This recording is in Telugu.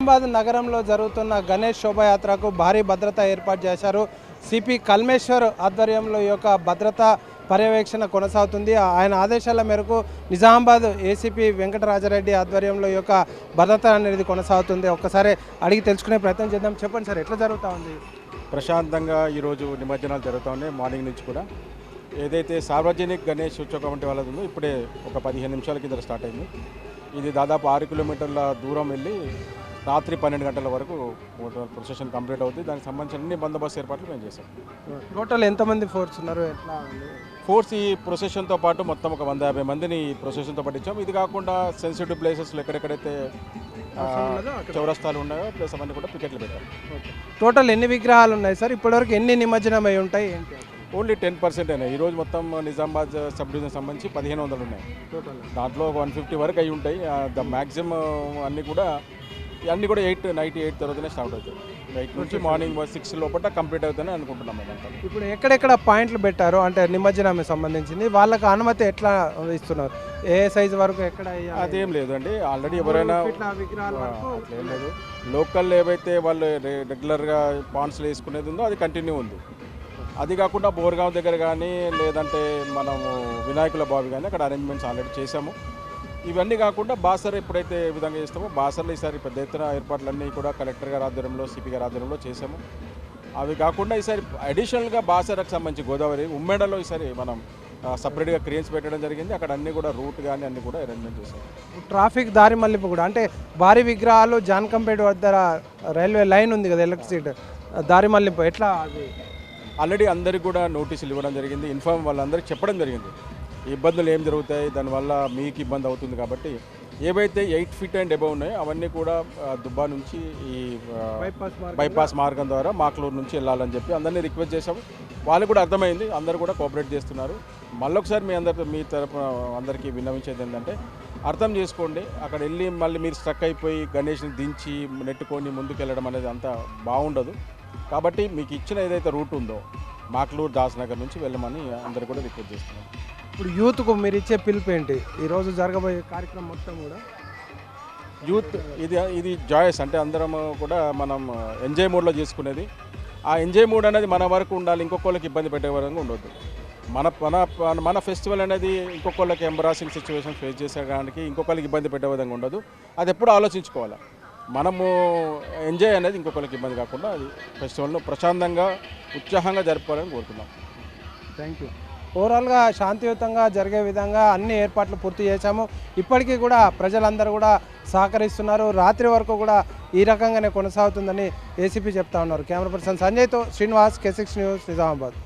నిజామాబాద్ నగరంలో జరుగుతున్న గణేష్ శోభయాత్రకు భారీ భద్రత ఏర్పాటు చేశారు. సిపి కల్మేశ్వర్ ఆధ్వర్యంలో ఈ యొక్క భద్రత పర్యవేక్షణ కొనసాగుతుంది. ఆయన ఆదేశాల మేరకు నిజామాబాద్ ఏసీపీ వెంకటరాజారెడ్డి ఆధ్వర్యంలో ఈ యొక్క భద్రత అనేది కొనసాగుతుంది. ఒక్కసారి అడిగి తెలుసుకునే ప్రయత్నం చేద్దాం. చెప్పండి సార్ ఎట్లా జరుగుతూ ఉంది? ప్రశాంతంగా ఈరోజు నిమజ్జనాలు జరుగుతూ ఉన్నాయి మార్నింగ్ నుంచి కూడా. ఏదైతే సార్వజనిక గణేష్ ఉత్సవ కమిటీ వాళ్ళది ఉందో ఇప్పుడే ఒక పదిహేను నిమిషాల కింద స్టార్ట్ అయింది. ఇది దాదాపు ఆరు కిలోమీటర్ల దూరం వెళ్ళి రాత్రి పన్నెండు గంటల వరకు ప్రొసెషన్ కంప్లీట్ అవుతుంది దానికి సంబంధించిన అన్ని బందోబస్తు ఏర్పాట్లు మేము చేసాం టోటల్ ఎంతమంది ఫోర్స్ ఉన్నారు? ఎట్లా? ఫోర్స్ ఈ ప్రొసెషన్తో పాటు మొత్తం ఒక వంద యాభై మందిని ప్రొసెషన్తో పాటు ఇచ్చాం. ఇది కాకుండా సెన్సిటివ్ ప్లేసెస్లో ఎక్కడెక్కడైతే చౌరస్తాలు ఉన్నాయో ప్లేస్ అవన్నీ కూడా పికెట్లు పెట్టాం టోటల్ ఎన్ని విగ్రహాలు ఉన్నాయి సార్? ఇప్పటివరకు ఎన్ని నిమజ్జనం అయి ఉంటాయి ఓన్లీ టెన్ పర్సెంట్ అయినాయి. ఈరోజు మొత్తం నిజామాబాద్ సబ్ డివిజన్ సంబంధించి పదిహేను వందలు ఉన్నాయి. టోటల్. దాంట్లో వన్ ఫిఫ్టీ వరకు అయి ఉంటాయి. ద మ్యాక్సిమం అన్నీ కూడా అన్నీ కూడా ఎయిట్ నైట్ ఎయిట్ తర్వాతనే స్టార్ట్ అవుతాయి. ఎయిట్ నుంచి మార్నింగ్ సిక్స్ లోపల కంప్లీట్ అవుతాయని అనుకుంటున్నాం ఇప్పుడు ఎక్కడెక్కడ పాయింట్లు పెట్టారు? అంటే నిమజ్జనం సంబంధించింది. వాళ్ళకి అనుమతి ఎట్లా ఇస్తున్నారు? ఏ సైజు వరకు ఎక్కడ? అదేం లేదు అండి ఆల్రెడీ ఎవరైనా అట్లేం లేదు. లోకల్ ఏవైతే వాళ్ళు రెగ్యులర్గా పాండ్స్లో వేసుకునేది ఉందో అది కంటిన్యూ ఉంది. అది కాకుండా బోర్గావ్ దగ్గర కానీ లేదంటే మనము వినాయకుల బావి కానీ అక్కడ అరేంజ్మెంట్స్ ఆల్రెడీ చేశాము. ఇవన్నీ కాకుండా బాసర్ ఎప్పుడైతే ఏ విధంగా చేస్తామో బాసర్లో ఈసారి పెద్ద ఎత్తున ఏర్పాట్లన్నీ కూడా కలెక్టర్ గారి ఆధ్వర్యంలో సిపి గారి ఆధ్వర్యంలో చేశాము. అవి కాకుండా ఈసారి అడిషనల్గా బాసరకు సంబంధించి గోదావరి ఉమ్మేడలో ఈసారి మనం సపరేట్గా క్రియేన్స్ పెట్టడం జరిగింది. అక్కడ అన్నీ కూడా రూట్ కానీ అన్నీ కూడా అరేంజ్మెంట్ చేశాము. ట్రాఫిక్ దారి మళ్ళింపు కూడా అంటే భారీ విగ్రహాలు జాన్కంపేట వద్ద రైల్వే లైన్ ఉంది కదా ఎలక్ట్రిసిటీ దారి మళ్ళింపు ఎట్లా అది? ఆల్రెడీ అందరికి కూడా నోటీసులు ఇవ్వడం జరిగింది. ఇన్ఫార్మ్ వాళ్ళందరికీ చెప్పడం జరిగింది. ఇబ్బందులు ఏం జరుగుతాయి దానివల్ల మీకు ఇబ్బంది అవుతుంది కాబట్టి ఏవైతే ఎయిట్ ఫీట్ అండ్ ఎబవ్ ఉన్నాయో అవన్నీ కూడా దుబ్బా నుంచి ఈ బైపాస్ మార్గం ద్వారా. మాక్లూరు నుంచి వెళ్ళాలని చెప్పి అందరినీ రిక్వెస్ట్ చేశాము వాళ్ళకి కూడా అర్థమైంది అందరూ కూడా కోఆపరేట్ చేస్తున్నారు. మళ్ళొకసారి మీ అందరి మీ తరపున అందరికీ విన్నవించేది ఏంటంటే అర్థం చేసుకోండి. అక్కడ వెళ్ళి మళ్ళీ మీరు స్ట్రక్ అయిపోయి గణేష్ని దించి నెట్టుకొని ముందుకు వెళ్ళడం అనేది అంత బాగుండదు. కాబట్టి మీకు ఇచ్చిన ఏదైతే రూట్ ఉందో మాక్లూరు దాస్ నగర్ నుంచి వెళ్ళమని అందరు కూడా రిక్వెస్ట్ చేస్తున్నాం ఇప్పుడు యూత్కు మీరు ఇచ్చే పిలుపు ఏంటి? ఈరోజు జరగబోయే కార్యక్రమం మొత్తం కూడా? యూత్ ఇది ఇది జాయస్ అంటే అందరం కూడా మనం ఎంజాయ్ మూడ్లో చేసుకునేది. ఆ ఎంజాయ్ మూడ్ అనేది మన వరకు ఉండాలి ఇంకొకళ్ళకి ఇబ్బంది పెట్టే విధంగా ఉండొద్దు. మన మన మన- ఫెస్టివల్ అనేది ఇంకొకళ్ళకి ఎంబరాసింగ్ సిచ్యువేషన్ ఫేస్ చేసేదానికి ఇంకొకళ్ళకి ఇబ్బంది పెట్టే విధంగా ఉండదు. అది ఎప్పుడు ఆలోచించుకోవాలి? మనము ఎంజాయ్ అనేది ఇంకొకళ్ళకి ఇబ్బంది కాకుండా అది ఫెస్టివల్ను ప్రశాంతంగా ఉత్సాహంగా జరుపుకోవాలని కోరుతున్నాం థ్యాంక్ యూ ఓవరాల్గా శాంతియుతంగా జరిగే విధంగా అన్ని ఏర్పాట్లు పూర్తి చేశాము. ఇప్పటికీ కూడా ప్రజలందరూ కూడా సహకరిస్తున్నారు. రాత్రి వరకు కూడా ఈ రకంగానే కొనసాగుతుందని ఏసీపీ చెప్తా ఉన్నారు. Camera person సంజయ్తో Srinivas K six news Nizamabad.